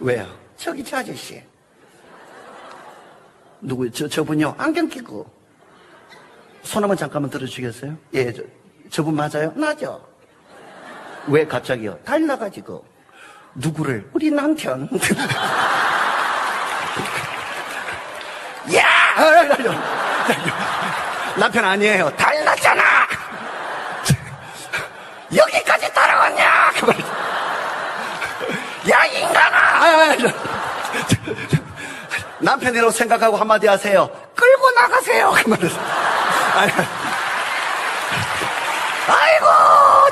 왜요? 저기 저 아저씨. 누구, 저, 저분요? 안경 끼고. 손 한번 잠깐만 들어주시겠어요? 예, 저, 저분 맞아요? 나죠? 왜 갑자기요? 달라가지고. 누구를? 우리 남편. 야! 아, 아. 남편 아니에요. 달랐잖아! 여기까지 따라왔냐? 아, 남편이라고 생각하고 한마디 하세요. 끌고 나가세요! 그만. 아, 아이고,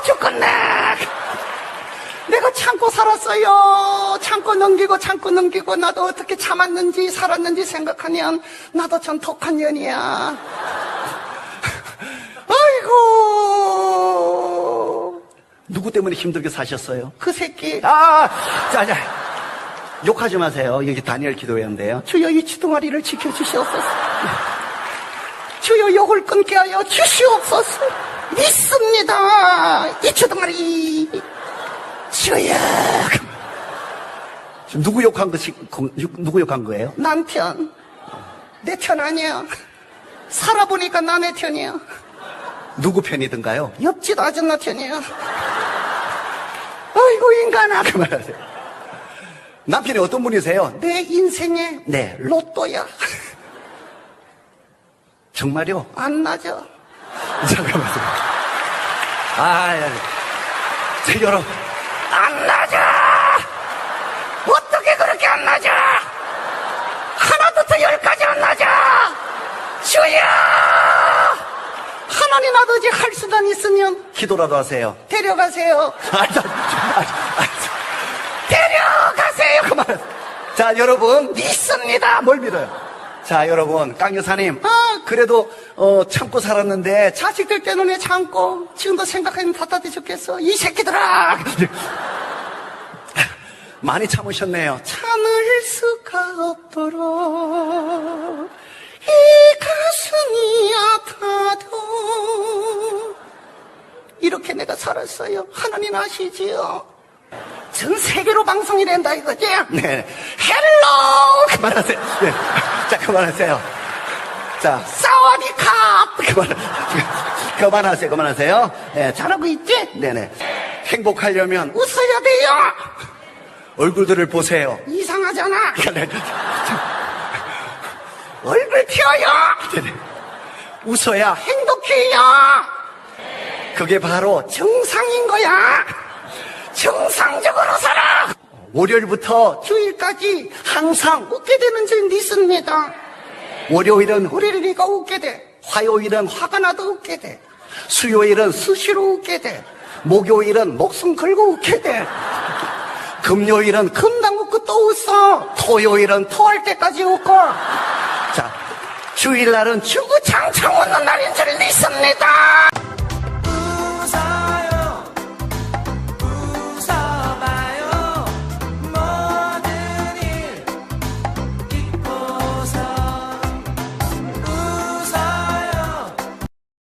죽겠네! 내가 참고 살았어요. 참고 넘기고 참고 넘기고 나도 어떻게 참았는지 살았는지 생각하면 나도 참 독한 년이야. 아이고, 누구 때문에 힘들게 사셨어요? 그 새끼. 아, 자, 자. 욕하지 마세요. 여기 다니엘 기도회인데요. 주여 이 주둥아리를 지켜주시옵소서. 주여 욕을 끊게 하여 주시옵소서. 믿습니다. 이 주둥아리. 주여. 지금 누구 욕한 것이, 누구 욕한 거예요? 남편. 내 편 아니야. 살아보니까 남의 편이야. 누구 편이든가요? 옆집 아줌마 편이야. 아이고, 인간아. 그만하세요. 남편이 어떤 분이세요? 내 인생의 네. 로또야. 정말요? 안 나죠? 잠깐만요. 아, 야, 제 여러분. 안 나죠! 어떻게 그렇게 안 나죠? 하나부터 열까지 안 나죠? 주여! 하나님 아버지 할 수단 있으면 기도라도 하세요. 데려가세요. 아, 자, 아, 아, 데려가세요. 그만. 자, 여러분. 믿습니다. 뭘 믿어요? 자, 여러분. 강 여사님. 아, 그래도, 어, 참고 살았는데, 자, 자식들 때문에 참고 지금도 생각하면 답답해 죽겠어. 이 새끼들아! 많이 참으셨네요. 참을 수가 없도록 이 가슴이 아파도 이렇게 내가 살았어요. 하나님 아시지요? 전 세계로 방송이 된다 이거지? 네. 헬로! 그만하세요. 네. 자, 그만하세요. 자, 사와디캅! 그만, 그만하세요. 그만하세요. 네, 자, 잘하고 있지? 네네. 행복하려면 웃어야 돼요! 얼굴들을 보세요. 이상하잖아! 네네. 얼굴 펴요! 네네. 웃어야 행복해요! 그게 바로 정상인 거야! 정상적으로 살아! 월요일부터 주일까지 항상 웃게 되는 줄 믿습니다. 월요일은 우리가 웃게 돼. 화요일은 화가 나도 웃게 돼. 수요일은 수시로 웃게 돼. 목요일은 목숨 걸고 웃게 돼. 금요일은 금방 웃고 또 웃어. 토요일은 토할 때까지 웃고. 자 주일날은 주구장창 웃는 날인 줄 믿습니다.